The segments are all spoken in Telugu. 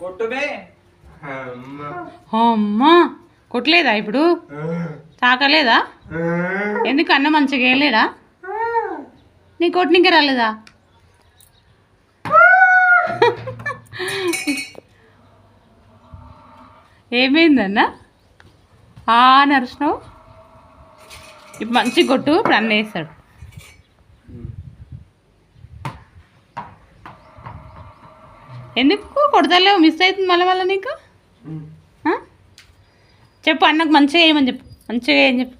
కొట్టుబే అమ్మా కొట్టలేదా ఇప్పుడు? తాకలేదా? ఎందుకు అన్న మంచిగా వేయలేదా? నీ కొట్టినికే రాలేదా? ఏమైందన్న? ఆ నరుస్తున్నావు ఇప్పుడు మంచి కొట్టు ఇప్పుడు అన్న వేస్తాడు. ఎందుకు? కొడతలేవు మిస్ అవుతుంది మళ్ళీ మళ్ళీ నీకు? చెప్పు అన్నకు మంచిగా వేయమని చెప్పు. మంచిగా వేయని చెప్పు.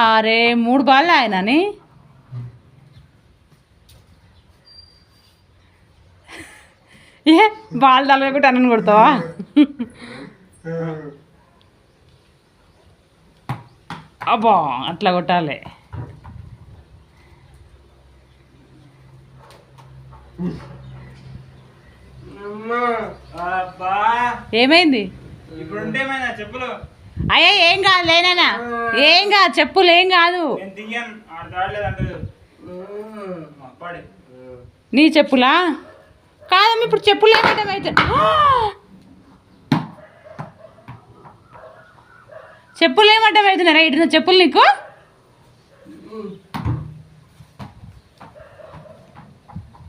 అరే మూడు బాల్ ఆయనని ఏ బాల్ తలగొట్టి అన్నను కొడతావా? అబ్బా అట్లా కొట్టాలి అబ్బా ఏమైంది? అయ్యా ఏం కాదు లేనా ఏం కాదు చెప్పులు ఏం కాదు. నీ చెప్పులా? కాదమ్మ ఇప్పుడు చెప్పులు అయితే చెప్పులు ఏమంటే అవుతున్నారా ఇటు చెప్పులు నీకు?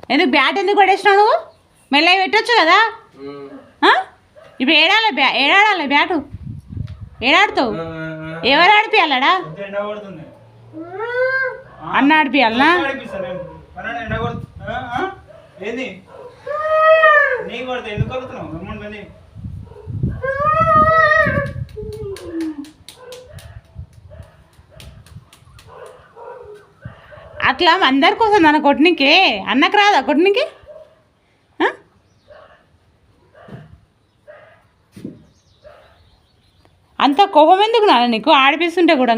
ఎందుకు బ్యాట్ ఎందుకు పడేసినావు మెల్లగా పెట్టొచ్చు కదా? ఇప్పుడు ఏడాలి బ్యా ఏడాడాలి బ్యాటు. ఏడాడుతావు? ఎవరు ఆడిపియాలడా? అన్న ఆడిపియాలనా? అట్లా అందరి కోసం నన్ను కొట్టనికి? అన్నకు రాదా కొట్టనికి ఆ? అంత కోపం ఎందుకు నాన్న నీకు? ఆడిపిస్తుంటే కూడా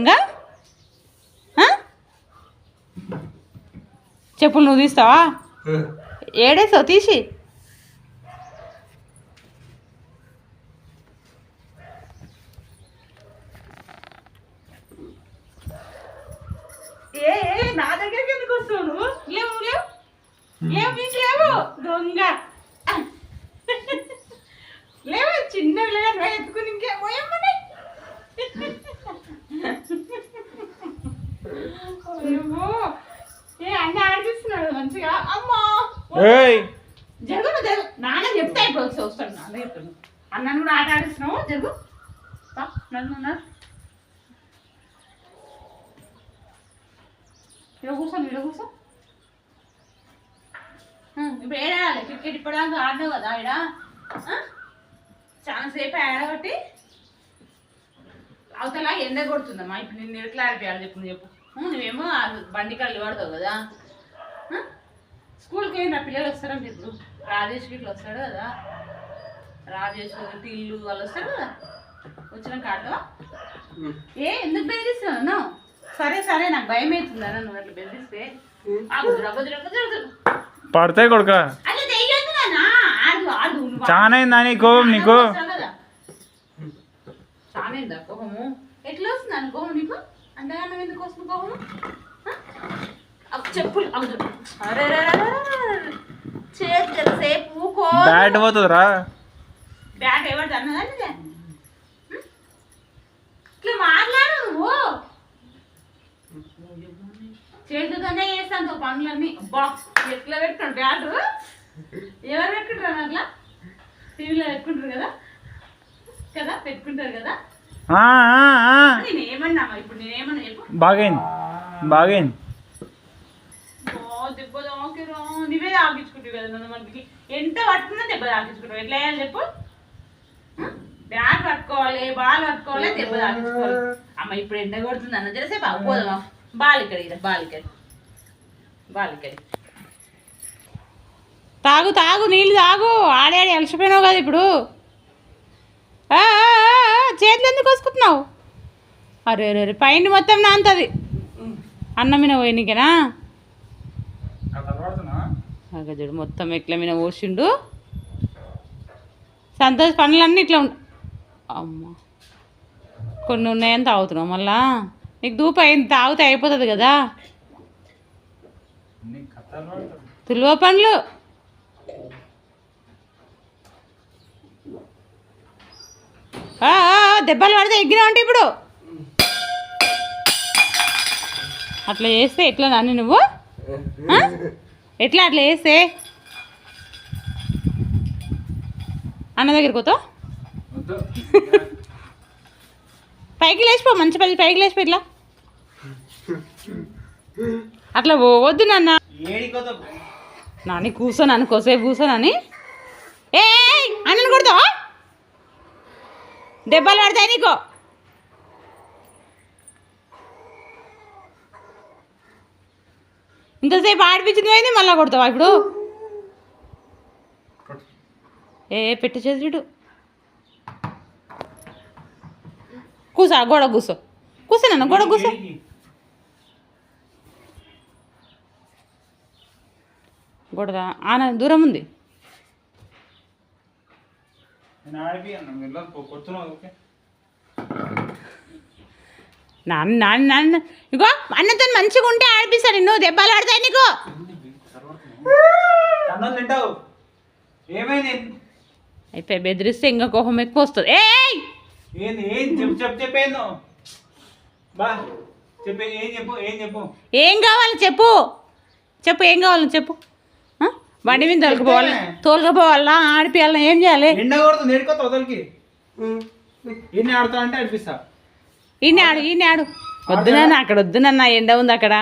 చెప్పులు నువ్వు తీస్తావా? ఏడేసావు తీసి. ఏ నా దగ్గరికి ఎందుకు వస్తావు నువ్వు లేవు. లేవు లేవు లేవు. దొంగ. లేవు చిన్న పిల్లగా ఎత్తుకుని ఇంకే పోయమ్మని అన్న ఆడిపిస్తున్నాడు మంచిగా. అమ్మా. ఏయ్. జరుగు నాన్న చెప్తే ఇప్పుడు వచ్చి వస్తాడు నాన్న చెప్తాను అన్నను కూడా ఆట ఆడిస్తున్నావు? జరుగు. నన్ను ఇక్కడ కూర్చోను ఇక్కడ కూర్చో ఇప్పుడు ఏడాలి. క్రికెట్ ఇప్పటిదాకా ఆడినావు కదా ఈడ? ఆ? చాలా సేపు ఆడబట్టి అవతల ఎండ కొడుతుందమ్మా. ఇప్పుడు నిన్ను ఎట్లా ఆడిపోయాలి చెప్పు. చెప్పు నువ్వేమో బండి కళ్ళు పడతావు కదా? స్కూల్కి అయిన పిల్లలు వస్తారంటే ఇప్పుడు? రాజేష్ ఇట్లా వస్తాడు కదా. రాజేష్ టిల్లు వాళ్ళు వస్తారు కదా? వచ్చినాక ఆడతావా ఏ ఎందుకు బెదిరిస్తున్నావు? సరే సరే నాకు భయం అవుతుంది అన్న నువ్వు అట్లా బెదిరిస్తే. పడతాయి కొడుక. చాలా అయిందా నీ. కోపం నీకు? అయిందా కోపము? ఎట్లా వస్తుంది అన్న కోపం నీకు? అంతగానం ఎందుకు వస్తుంది కోపము? చెప్పులు. అరే. చేతి సేపు బ్యాట్ పోతుందిరా. బ్యాట్ ఎవరు అన్నదా? ఇట్లా మాట్లాడు నువ్వు. చేతులతోనే చేస్తాను తో పనులన్నీ. అబ్బా ఎట్లా పెట్టుకోండి బ్యాట్? ఎవరు పెట్టుకుంటారు అట్లా? టీవీలో పెట్టుకుంటారు కదా? కదా? పెట్టుకుంటారు కదా? బాగైంది. బాగైంది. నువ్వే తాకించుకుంటావు కదా మనకి. ఎంత పట్టుకున్నా దెబ్బ తాకించుకుంటావు ఎట్లా వేయాలి చెప్పు? బ్యాట్ పట్టుకోవాలి బాల్ పట్టుకోవాలి దెబ్బ తాకించుకోవాలి అమ్మ ఇప్పుడు ఎండ కొడుతుంది అన్న తెలిసే తాగు తాగు నీళ్ళు తాగు. ఆడి ఆడి అలసిపోయినావు కదా ఇప్పుడు. చేతులు ఎందుకు కోసుకుంటున్నావు? అరే అరే అరే పైన మొత్తం నాంతది. అన్నం మీద పోయినకేనా చూడు మొత్తం ఎట్ల మీద పోసిండు. సంతోష్ పనులన్నీ ఇట్లా ఉంట అమ్మ. కొన్ని ఉన్నాయని తాగుతున్నావు మళ్ళా? నీకు దూపు అయింది తాగితే అయిపోతుంది కదా. తులువ పండ్లు. ఆ, దెబ్బలు పడితే ఎగ్గినా అంటే ఇప్పుడు? అట్లా చేస్తే ఎట్లా నాని నువ్వు? ఎట్లా అట్లా చేస్తే? అన్న దగ్గరికి పోతావు? వద్దు పైకి లేచిపో మంచి పల్లి పైకి లేచిపో ఇట్లా. అట్లా పోవద్దు నాన్న. నాని కూర్చోనాను కోసేపు కూర్చోనని ఏ అన్నను కొడతావా? దెబ్బలు పడతాయి నీకు. ఇంతసేపు ఆడిపించింది పోయింది మళ్ళీ కొడతావా ఇప్పుడు? ఏ పెట్టి చేతుడు కూసా గోడ కూసో. కూసానన్న గోడ కూసో. గోడదా? ఆన దూరం ఉంది నేను ఆడిపియను మీరు కొడుతున్నావు ఓకే నాన్న నాన్న నాన్న. ఇగో అన్నతో మంచిగా ఉంటే ఆడిపిస్తాడు నువ్వు దెబ్బలు ఆడతాయి నీకు. అయిపోయి బెదిరిస్తే ఇంకా కోపం ఎక్కువ వస్తుంది. ఏం ఏం కావాలి చెప్పు. చెప్పు ఏం కావాలి చెప్పు? బండి మీద తోలుకుపోవాలి. తోలుకుపోవాలా? ఆడిపియాలా? ఏం చేయాలి? ఎండ కొడుతుంది. ఏడుకోత వదలకి? ఎన్ని ఆడుతా అంటే అనిపిస్తా ఈయన ఆడు ఈయన ఆడు. వద్దునన్న అక్కడ వద్దునన్న ఎండ ఉంది అక్కడ?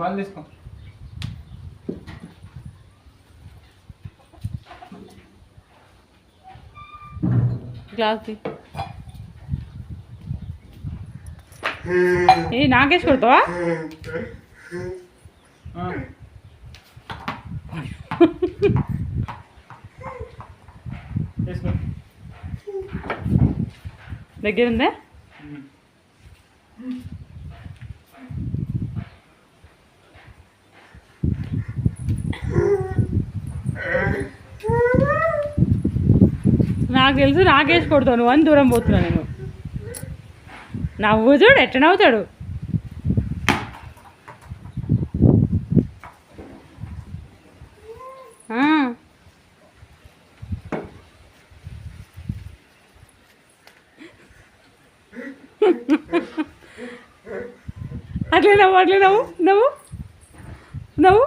బాల్ తీసుకో. గ్లాస్ తీ. ఏ నాకేసి కొడతావా? దగ్గర ఉందా నాకు తెలుసు నాకేసి కొడతావు నువ్వు అని దూరం పోతున్నా నేను. నవ్వు చూడు ఎట్ట నవ్వుతాడు ఆ. అట్లే నవ్వు అట్లే నవ్వు. నవ్వు. నవ్వు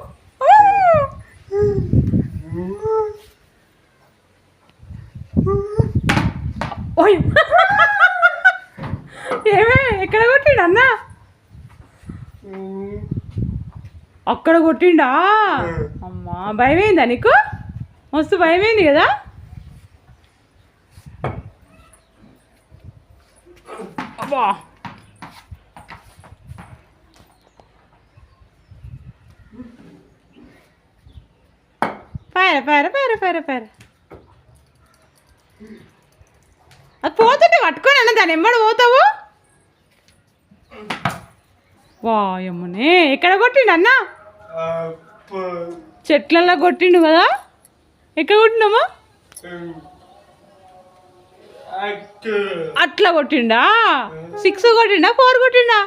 ఓయ్. ఏమే ఎక్కడ కొట్టిండు అన్న? అక్కడ కొట్టిండా? అమ్మా భయమైందా నీకు? మస్తు భయమైంది కదా? అబ్బా. పార పార పార పార పార అది పోతుంటే పట్టుకొని అన్న దాన్ని ఎమ్మడి పోతావు? వాయమ్మనే ఎక్కడ కొట్టిండు అన్న? చెట్లలో కొట్టిండు కదా? ఎక్కడ కొట్టినామా? అట్లా కొట్టిండా? సిక్స్ కొట్టిండా? ఫోర్ కొట్టిండా?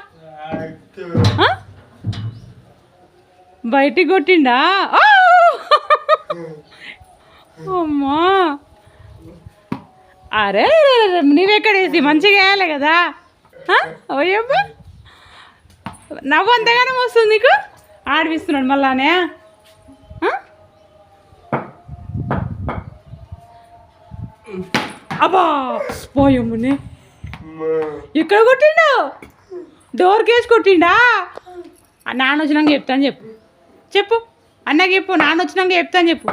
బయటికి కొట్టిండా! అమ్మా. అరే నీవెక్కడేసి? మంచిగా వేయాలి కదా? ఆ? నవ్వు అంతగానే వస్తుంది నీకు? ఆడిపిస్తున్నాడు మళ్ళానే. అబ్బా పోయమ్మని ఎక్కడ కొట్టిండు? డోర్ కేసి కొట్టిండా? నాన్న వచ్చినాక చెప్తాను చెప్పు. చెప్పు. అన్నకి చెప్పు నాన్న వచ్చినాక చెప్తాను చెప్పు.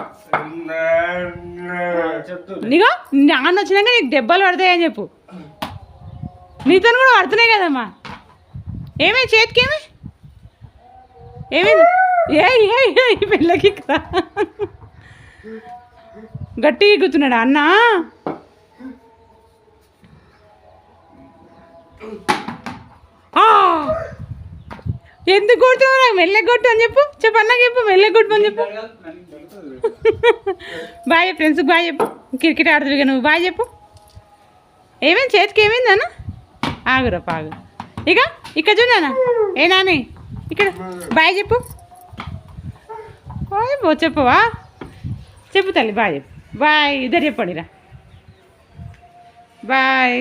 నీగో నాన్న వచ్చినాక నీకు దెబ్బలు పడతాయని చెప్పు. నీతో కూడా పడుతున్నాయి కదమ్మా. ఏమే చేతికి ఏమే? ఏమైంది ఏ పిల్లకి గట్టిగా ఎక్కుతున్నాడు అన్న? ఆ! ఎందుకు కొడుతున్నావు నాకు మెల్లగా కొట్టు అని చెప్పు. చెప్పు అన్నా చెప్పు. మెల్లగా అని చెప్పు. బాయ్ ఫ్రెండ్స్కి బాయ్ చెప్పు. క్రికెట్ ఆడుతుంది నువ్వు బాయ్ చెప్పు. ఏమైంది? చేతికి ఏమైంది అన్న? ఆగురా పాగు ఇక ఇక్కడ చూడనా ఏ నాని? ఇక్కడ. బాయ్ చెప్పు. బాయ్ చెప్పు చెప్పవా? చెప్పు తల్లి బాయ్ చెప్పు. బాయ్ ఇద్దరు చెప్పండి రా బాయ్.